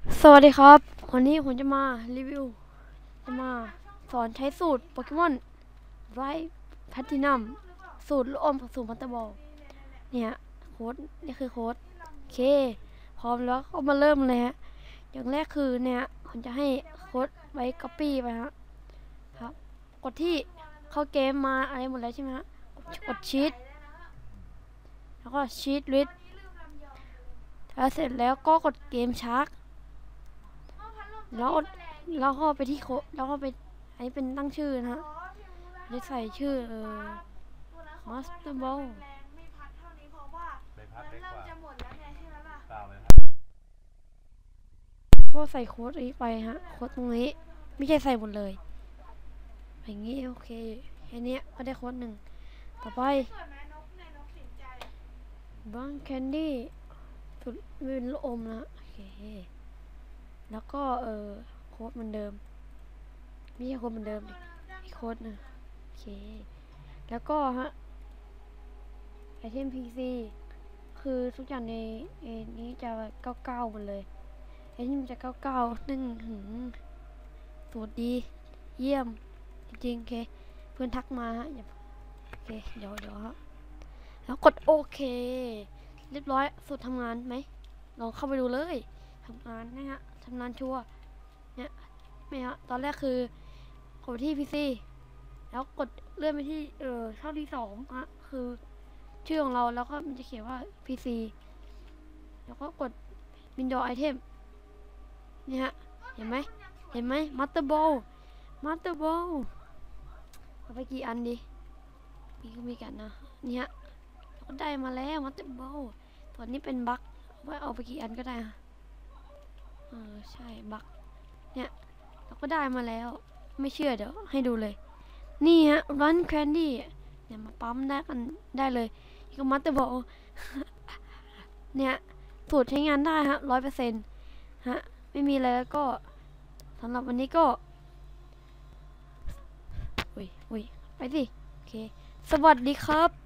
สวัสดีครับ วันนี้ผมจะมารีวิว จะมาสอนใช้สูตรโปเกมอนไรแพทินัมสูตรลูกอมผสมพัตเตอร์บอลเนี่ยโค้ดนี่คือโค้ดโอเค พร้อมแล้วก็มาเริ่มเลยฮะ อย่างแรกคือเนี่ยผมจะให้โค้ดไว้ก๊อปปี้ไปฮะครับ กดที่เข้าเกมมาอะไรหมดแล้วใช่ไหมฮะกดชีตแล้วก็ชีตลิสถ้าเสร็จแล้วก็กดเกมชาร์ก แล้วแล้วก็ไปที่โคแล้วก็ไปอันนี้เป็นตั้งชื่อนะฮะจะใส่ชื่อเออ Master Ball ใบพัดเล็กกว่าเปล่าเลยครับก็ใส่โค้ดนี้ไปฮะ โค้ดตรงนี้ ไม่ใช่ใส่หมดเลย อย่างนี้โอเคแค่เนี้ยก็ได้โค้ดหนึ่ง ต่อไปบังแคนดี้สุดเป็นลูกอมนะ โอเค แล้วก็เออโค้ดเหมือนเดิมไม่ใช่โค้ดเหมือนเดิมดิโค้ดนึงโอเค แล้วก็ฮะไอเทม PC คือทุกอย่างในเอนี้จะเก้าเก้าหมดเลยไอนี่มันจะเก้าเก้านึ่งหืมสวัสดี เยี่ยม จริงๆโอเค เพื่อนทักมาฮะอย่าโอเค เดี๋ยวเดี๋ยวฮะแล้วกดโอเค เรียบร้อยสุดทำงานไหมลองเข้าไปดูเลยทำงานนะฮะำงานชัวเนี่ยไม่ฮะตอนแรกคือกดไปที่ PC แล้วกดเลื่อนไปที่เออช่องที่สองฮะคือ ชื่อของเราแล้วก็มันจะเขียนว่า PC แล้วก็กด Windows Item เนี่ยฮะ เห็นไหมเห็นไหม Master Ball Master Ball เอาไปกี่อันดีมีก็มีกันนะเนี่ยเราก็ได้มาแล้ว Master Ball ตัวนี้เป็นบั๊กว่าเอาไปกี่อันก็ได้อะ เออใช่บักเนี่ย เราก็ได้มาแล้ว ไม่เชื่อเดี๋ยวให้ดูเลย นี่ฮะ Run Candy เนี่ยมาปั๊มได้กันได้เลยอีกมัตเตอร์บอลเนี่ยสูตรใช้งานได้ฮะร้อยเปอร์เซ็นต์ฮะ ไม่มีอะไรแล้วก็สำหรับวันนี้ก็อุ้ยอุ้ยไปสิ โอเค สวัสดีครับ